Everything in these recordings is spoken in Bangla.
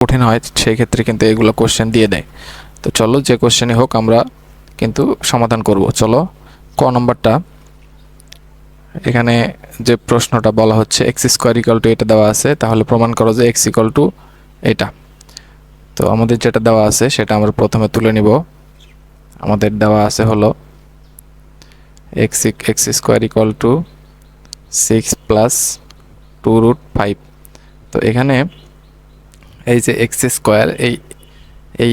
কঠিন হয় সেই ক্ষেত্রে কিন্তু এগুলো কোশ্চেন দিয়ে দেয়। তো চলো যে কোশ্চেনই হোক, আমরা কিন্তু সমাধান করব। চলো, ক নম্বরটা? এখানে যে প্রশ্নটা বলা হচ্ছে এক্স স্কোয়ার ইকাল টু এটা দেওয়া আছে, তাহলে প্রমাণ করো যে এক্স ইকাল টু এটা। তো আমাদের যেটা দেওয়া আছে, সেটা আমরা প্রথমে তুলে নিব। আমাদের দেওয়া আছে হলো X X square equal two six plus two root five তো এখানে এই যে এক্স স্কোয়ার, এই এই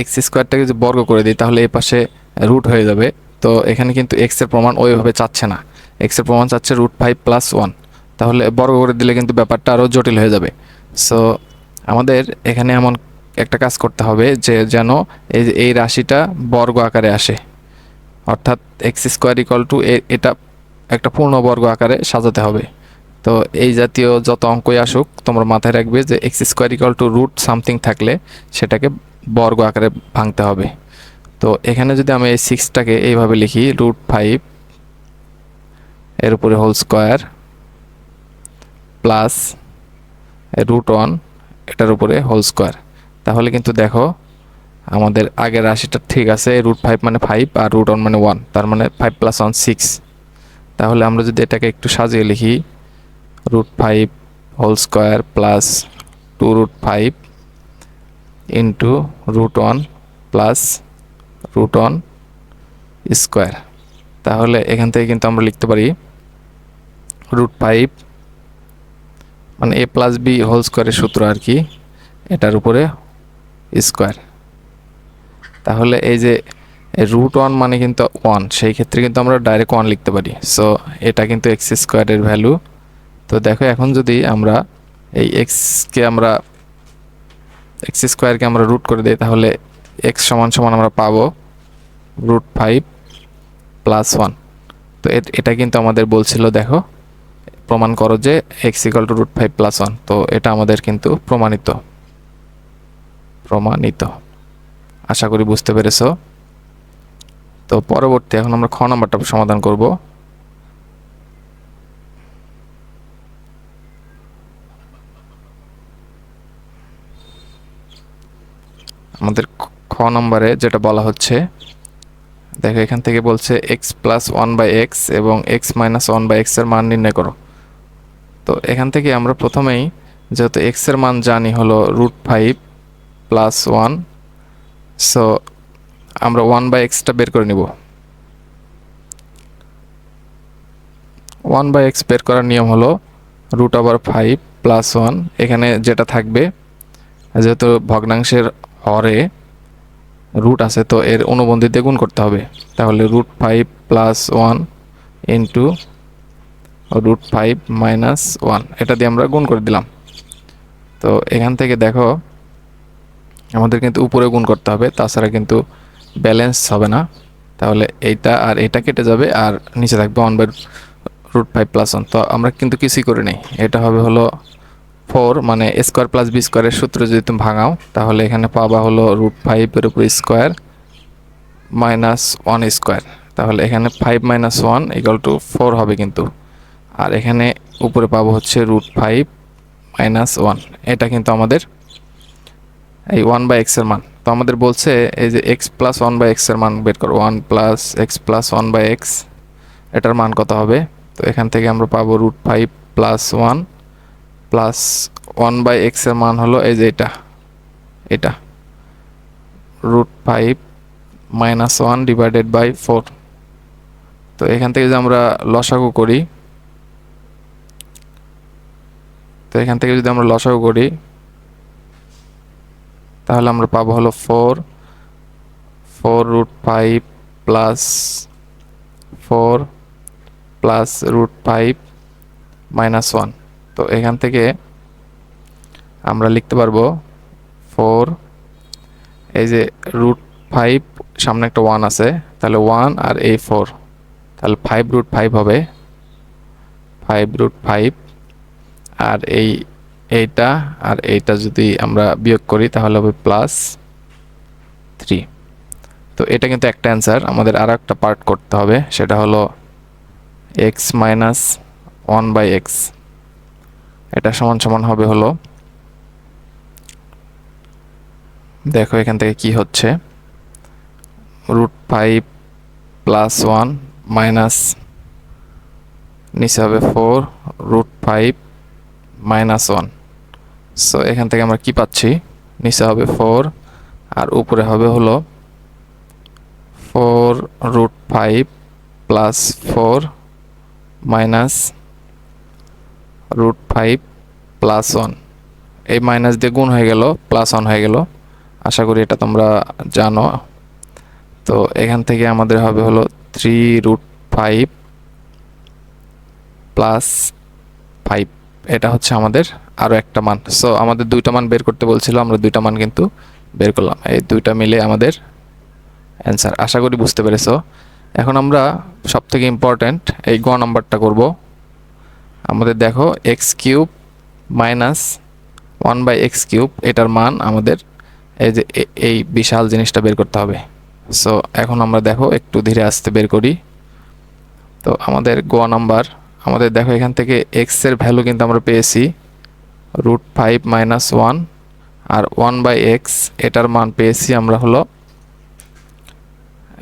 এক্স স্কোয়ারটাকে যদি বর্গ করে দিই, তাহলে এই পাশে রুট হয়ে যাবে। তো এখানে কিন্তু এক্সের প্রমাণ ওইভাবে চাচ্ছে না। এক্সের প্রমাণ চাচ্ছে রুট ফাইভ প্লাস ওয়ান তাহলে বর্গ করে দিলে কিন্তু ব্যাপারটা আরও জটিল হয়ে যাবে। সো আমাদের এখানে এমন একটা কাজ করতে হবে যে যেন এই যে এই রাশিটা বর্গ আকারে আসে। অর্থাৎ এক্স স্কোয়ার ইকাল টু এটা একটা পূর্ণবর্গ আকারে সাজাতে হবে। তো এই জাতীয় যত অঙ্কই আসুক, তোমরা মাথায় রাখবে যে X square equal to root something থাকলে সেটাকে বর্গ আকারে ভাঙতে হবে। তো এখানে যদি আমি এই সিক্সটাকে এইভাবে লিখি রুট ফাইভ এর উপরে whole square plus root one এটার উপরে হোল স্কোয়ার তাহলে কিন্তু দেখো, আমাদের আগের রাশিটা ঠিক আছে রুট ফাইভ মানে ফাইভ আর রুট ওয়ান মানে ওয়ান তার মানে ফাইভ প্লাস ওয়ান সিক্স তাহলে আমরা যদি এটাকে একটু সাজিয়ে লিখি root five whole square plus two root five into root one plus root one square তাহলে এখান থেকে কিন্তু আমরা লিখতে পারি রুট ফাইভ মানে এ প্লাস বি হোল স্কোয়ারের সূত্র আর কি, এটার উপরে স্কোয়ার তাহলে এই যে রুট ওয়ান মানে কিন্তু ওয়ান সেই ক্ষেত্রে কিন্তু আমরা ডাইরেক্ট ওয়ান লিখতে পারি। সো এটা কিন্তু এক্স স্কোয়ারের ভ্যালু তো দেখো এখন যদি আমরা এই এক্সকে আমরা এক্স স্কোয়ারকে আমরা রুট করে দিই, তাহলে এক্স সমান সমান আমরা পাবো রুট ফাইভ প্লাস ওয়ান তো এটা কিন্তু আমাদের বলছিল, দেখো, প্রমাণ করো যে X equal to root five plus one তো এটা আমাদের কিন্তু প্রমাণিত প্রমাণিত। আশা করি বুঝতে পেরেছ। তো পরবর্তী এখন আমরা খ নাম্বারটা সমাধান করব। আমাদের খ নম্বরে যেটা বলা হচ্ছে, দেখো এখান থেকে বলছে X plus one by X এবং এক্স মাইনাস ওয়ান বাই এক্সের মান নির্ণয় করো। তো এখান থেকে আমরা প্রথমেই যেহেতু এক্সের মান জানি হলো root five plus one so আমরা ওয়ান বাই এক্সটা বের করে নিব। ওয়ান বাই এক্স বের করার নিয়ম হলো root over five plus one এখানে যেটা থাকবে, যেহেতু ভগ্নাংশের হরে রুট আছে, তো এর অনুবন্ধী দিয়ে গুণ করতে হবে। তাহলে root five plus one into root five minus one এটা দিয়ে আমরা গুণ করে দিলাম। তো এখান থেকে দেখো, আমাদের কিন্তু উপরে গুণ করতে হবে, তাছাড়া কিন্তু ব্যালেন্স হবে না। তাহলে এইটা আর এটা কেটে যাবে আর নিচে থাকবে one by root five plus one তো আমরা কিন্তু কিছুই করে নেই এটা হবে হলো ফোর মানে স্কোয়ার প্লাস বি স্কোয়ারের সূত্র যদি তুমি ভাঙাও, তাহলে এখানে পাবা হলো রুট ফাইভের উপর স্কোয়ার মাইনাস ওয়ান স্কোয়ার তাহলে এখানে five minus one equal to four হবে কিন্তু। আর এখানে উপরে পাবো হচ্ছে রুট ফাইভ মাইনাস ওয়ান এটা কিন্তু আমাদের এই ওয়ান বাই এক্সের মান। তো আমাদের বলছে এই যে এক্স প্লাস ওয়ান বাই এক্সের মান বের করো। One plus x plus one by x এটার মান কত হবে? তো এখান থেকে আমরা পাবো root five plus one plus one by এক্সের মান হলো এই যে এটা। এটা। Root five minus one divided by four তো এখান থেকে যদি আমরা লসাগু করি, তো এখান থেকে যদি আমরা লসাগু করি, তাহলে আমরা পাবো হলো four four root five plus four plus root five minus one তো এখান থেকে আমরা লিখতে পারব ফোর এই যে রুট ফাইভ সামনে একটা ওয়ান আছে, তাহলে ওয়ান আর এই ফোর তাহলে ফাইভ রুট ফাইভ হবে ফাইভ রুট ফাইভ আর এই এইটা আর এইটা যদি আমরা বিয়োগ করি, তাহলে হবে প্লাস থ্রি তো এটা কিন্তু একটা অ্যান্সার আমাদের আর একটা পার্ট করতে হবে, সেটা হলো x minus one by x এটা সমান সমান হবে হলো। দেখো এখান থেকে কি হচ্ছে। Root five plus one minus, নিচে হবে four, root five minus one. So এখান থেকে আমরা কি পাচ্ছি? নিচে হবে ফোর, আর উপরে হবে হলো four root five plus four minus root five plus one এই মাইনাস দিয়ে গুণ হয়ে গেল প্লাস ওয়ান হয়ে গেল। আশা করি এটা তোমরা জানো। তো এখান থেকে আমাদের হবে হলো three root five plus five এটা হচ্ছে আমাদের আরও একটা মান। সো আমাদের দুইটা মান বের করতে বলছিল, আমরা দুইটা মান কিন্তু বের করলাম। এই দুইটা মিলে আমাদের অ্যান্সার আশা করি বুঝতে পেরেছ। এখন আমরা সব থেকে ইম্পর্ট্যান্ট এই গ নাম্বারটা করব। আমাদের দেখো x cube minus one by x cube, এটার মান আমাদের এই যে এই বিশাল জিনিসটা বের করতে হবে। সো এখন আমরা দেখো একটু ধীরে আসতে বের করি। তো আমাদের গ নাম্বার, আমাদের দেখো এখান থেকে এক্সের ভ্যালু কিন্তু আমরা পেয়েছি রুট ফাইভ মাইনাস ওয়ান আর ওয়ান বাই এক্স এটার মান পেয়েছি আমরা হলো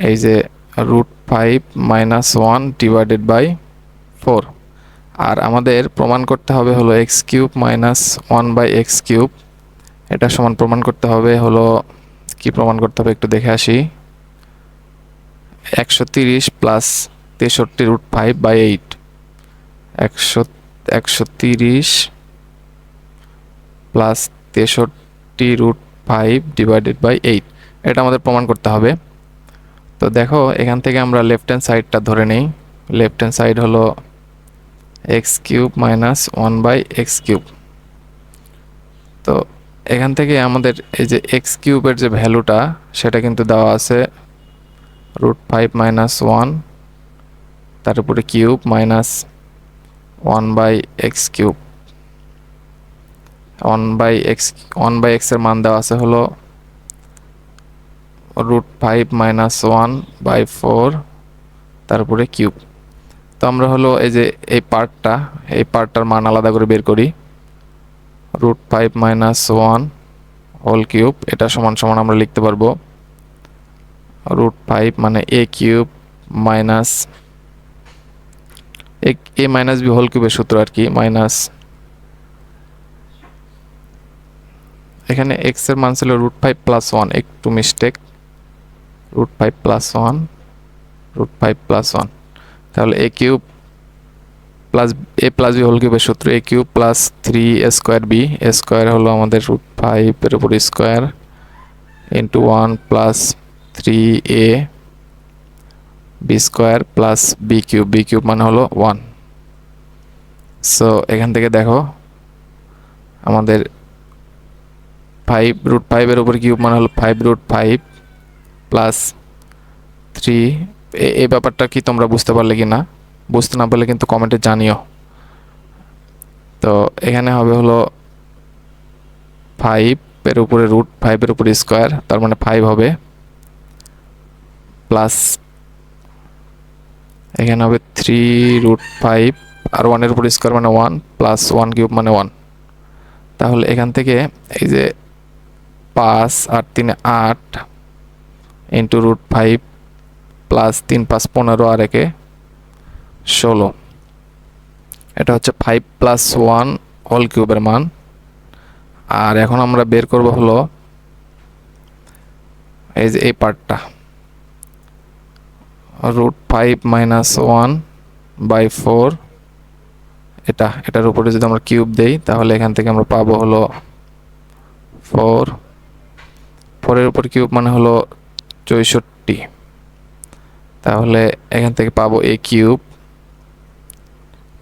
এই যে root five minus one divided by four আর আমাদের প্রমাণ করতে হবে হলো x cube minus one by x cube. এটা সমান প্রমাণ করতে হবে হলো, কি প্রমাণ করতে হবে একটু দেখে আসি। একশো তিরিশ প্লাস তেষট্টি রুট ফাইভ বাই এইট একশো একশো তিরিশ প্লাস তেষট্টি root five divided by eight এটা আমাদের প্রমাণ করতে হবে। তো দেখো, এখান থেকে আমরা লেফট হ্যান্ড সাইডটা ধরে নেই। লেফট হ্যান্ড সাইড হলো x cube minus one by x cube. তো এখান থেকে আমাদের এই যে এক্স কিউবের যে ভ্যালুটা, সেটা কিন্তু দেওয়া আছে রুট ফাইভ মাইনাস ওয়ান, তার উপরে cube minus one by x cube. One by x, one by এক্সের মান দেওয়া আছে হলো root five minus one by four তারপরে কিউব। তো আমরা হলো এই যে এই পার্টটা এই পার্টটার মান আলাদা করে বের করি। Root five minus one whole cube, এটা সমান সমান আমরা লিখতে পারব। রুট ফাইভ মানে a cube minus a minus b whole কিউবের সূত্র আর কি, মাইনাস এখানে এক্সের মান ছিল রুট ফাইভ প্লাস ওয়ান, একটু mistake root five plus one, root five plus one. তাহলে a cube plus a plus b whole কিউবের সূত্র a cube plus three a square b a square হলো আমাদের রুট ফাইভের উপর square into one plus three a b square plus b cube b cube মানে হলো ওয়ান সো এখান থেকে দেখো আমাদের ফাইভ রুট ফাইভের উপর কিউব মানে হলো five root five plus three এই ব্যাপারটা কি তোমরা বুঝতে পারলে কি না? বুঝতে না পারলে কিন্তু কমেন্টে জানিও। তো এখানে হবে হলো ফাইভ এর উপরে রুট ফাইভের উপরে স্কোয়ার তার মানে ফাইভ হবে প্লাস এখানে হবে থ্রি রুট ফাইভ আর ওয়ানের উপর স্কোয়ার মানে ওয়ান প্লাস ওয়ান কিউব মানে ওয়ান তাহলে এখান থেকে এই যে পাঁচ আর তিনে, আট ইন্টু রুট ফাইভ প্লাস তিন পাঁচ পনেরো আর একে ষোলো। এটা হচ্ছে ফাইভ প্লাস ওয়ান হোল কিউবের মান। আর এখন আমরা বের করব হলো এই যে এই পার্টটা root five minus one by four এটা, এটার উপরে যদি আমরা কিউব দেই, তাহলে এখান থেকে আমরা পাবো হলো ফোর ফোরের উপর কিউব মানে হলো চৌষট্টি। তাহলে এখান থেকে পাবো এ কিউব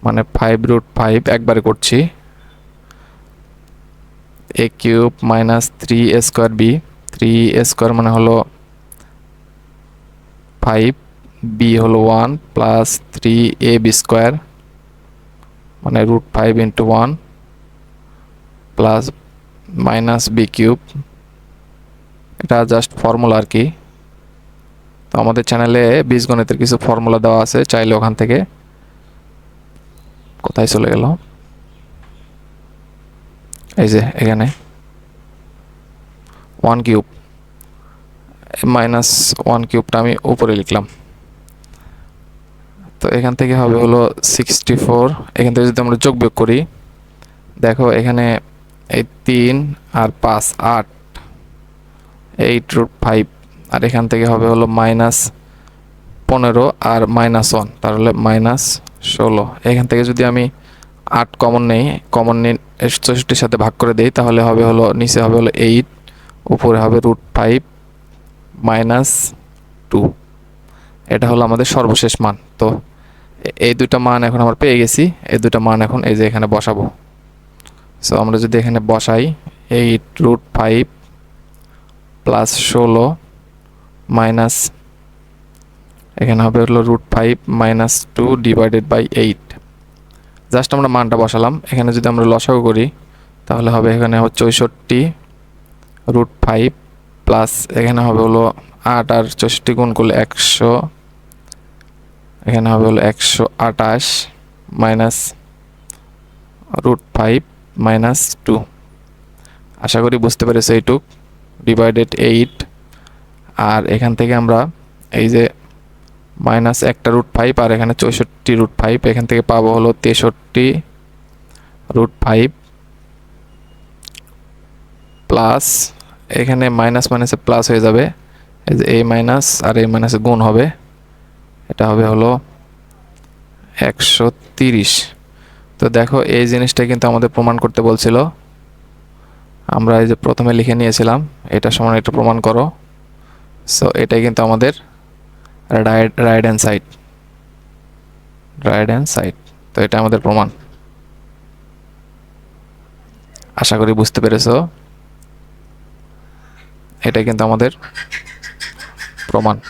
মানে ফাইভ রুট ফাইভ একবারে করছি। A cube minus three a square b three a square মানে হলো ফাইভ বি হলো one plus three a b square মানে root five into one plus minus b cube এটা জাস্ট ফর্মুলা আর কি। তো আমাদের চ্যানেলে বীজগণিতের কিছু ফর্মুলা দেওয়া আছে, চাইলে ওখান থেকে। কোথায় চলে গেল? এই যে, এখানে। ওয়ান কিউব মাইনাস ওয়ান কিউবটা আমি উপরে লিখলাম। তো এখান থেকে হবে হলো সিক্সটি ফোর এখান থেকে যদি আমরা যোগ বিয়োগ করি, দেখো এখানে এই তিন আর পাঁচ আট। এইট রুট ফাইভ আর এখান থেকে হবে হলো মাইনাস পনেরো আর মাইনাস ওয়ান তাহলে মাইনাস ষোলো। এখান থেকে যদি আমি আট কমন নেই কমন নিয়ে চৌষট্টির সাথে ভাগ করে দেই, তাহলে হবে হলো, নিচে হবে হলো এইট উপরে হবে রুট ফাইভ মাইনাস টু এটা হলো আমাদের সর্বশেষ মান। তো এই দুইটা মান এখন আমরা পেয়ে গেছি, এই দুইটা মান এখন এই যে এখানে বসাবো। সো আমরা যদি এখানে বসাই এইট রুট ফাইভ প্লাস ষোলো মাইনাস, এখানে হবে হলো root five minus two divided by eight just আমরা মানটা বসালাম। এখানে যদি আমরা লসাগু করি, তাহলে হবে এখানে চৌষট্টি রুট ফাইভ প্লাস এখানে হবে হলো আট আর চৌষট্টি গুণ করলে একশো। এখানে হবে হলো একশো আটাশ minus root five minus two আশা করি বুঝতে পেরেছ এইটুক। ডিভাইডেড এইট আর এখান থেকে আমরা এই যে মাইনাস একটা রুট ফাইভ আর এখানে চৌষট্টি রুট ফাইভ এখান থেকে পাবো হলো তেষট্টি রুট ফাইভ প্লাস এখানে মাইনাস মাইনাসে প্লাস হয়ে যাবে। এই যে এই মাইনাস আর এই মাইনাসে গুণ হবে। এটা হবে হলো একশো তিরিশ। তো দেখো এই জিনিসটা কিন্তু আমাদের প্রমাণ করতে বলছিল। আমরা এই যে প্রথমে লিখে নিয়েছিলাম, এটা সমান এটা প্রমাণ করো। সো এটাই কিন্তু আমাদের right right hand side right hand side তো এটা আমাদের প্রমাণ। আশা করি বুঝতে পেরেছ। এটা কিন্তু আমাদের প্রমাণ।